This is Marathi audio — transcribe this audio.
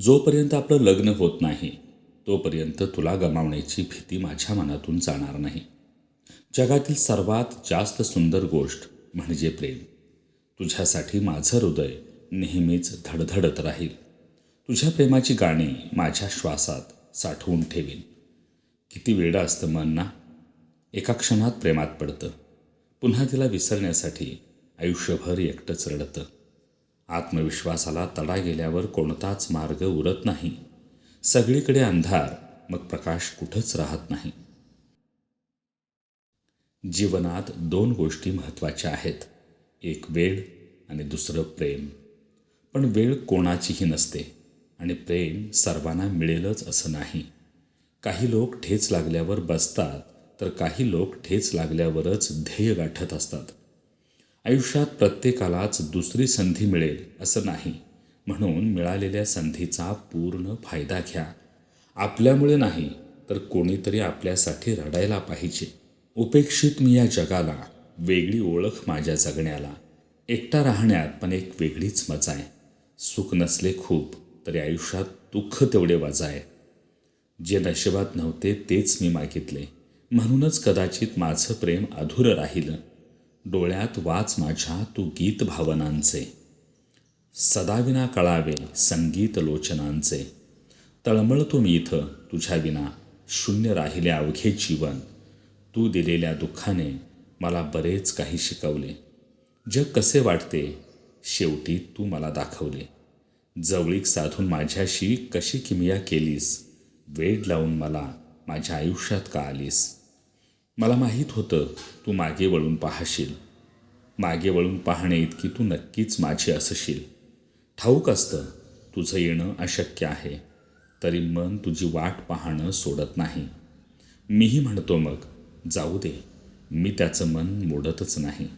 जोपर्यंत आपलं लग्न होत नाही तोपर्यंत तुला गमावण्याची भीती माझ्या मनातून जाणार नाही. जगातील सर्वात जास्त सुंदर गोष्ट म्हणजे प्रेम. तुझ्यासाठी माझं हृदय नेहमीच धडधडत राहील. तुझ्या प्रेमाची गाणी माझ्या श्वासात साठवून ठेवीन. किती वेळ असतं मन ना? एका क्षणात प्रेमात पडतं. पुन्हा तिला विसरण्यासाठी आयुष्यभर एकटंच रडतं. आत्मविश्वासाला तडा गेल्यावर कोणताच मार्ग उरत नाही. सगळीकडे अंधार मग प्रकाश कुठंच राहत नाही. जीवनात दोन गोष्टी महत्त्वाच्या आहेत. एक वेळ आणि दुसरं प्रेम. पण वेळ कोणाचीही नसते आणि प्रेम सर्वांना मिळेलच असं नाही. काही लोक ठेच लागल्यावर बसतात तर काही लोक ठेच लागल्यावरच ध्येय गाठत असतात. आयुष्यात प्रत्येकालाच दुसरी संधी मिळेल असं नाही. म्हणून मिळालेल्या संधीचा पूर्ण फायदा घ्या. आपल्यामुळे नाही तर कोणीतरी आपल्यासाठी रडायला पाहिजे. उपेक्षित मी या जगाला वेगळी ओळख माझ्या जगण्याला. एकटा राहण्यात पण एक वेगळीच मजा आहे. सुख नसले खूप तरी आयुष्यात दुःख तेवढे वजा आहे जे नशिबात नव्हते तेच मी मागितले. म्हणूनच कदाचित माझं प्रेम अधुरं राहिलं. डोळ्यात वाच माझ्या तू गीत भावनांचे. सदाविना कळावे संगीत लोचनांचे. तळमळतो मी इथं तुझ्या विना शून्य राहिले अवघे जीवन. तू दिलेल्या दुःखाने मला बरेच काही शिकवले. जग कसे वाटते शेवटी तू मला दाखवले. जवळीक साधून माझ्याशी कशी किमिया केलीस? वेड लावून मला माझ्या आयुष्यात का आलीस? मला माहीत होतं तू मागे वळून पाहशील. मागे वळून पाहणे इतकी तू नक्कीच माझी असशील. ठाऊक असतं तुझं येणं अशक्य आहे. तरी मन तुझी वाट पाहणं सोडत नाही. मीही म्हणतो मग जाऊ दे. मी त्याचं मन मोडतच नाही.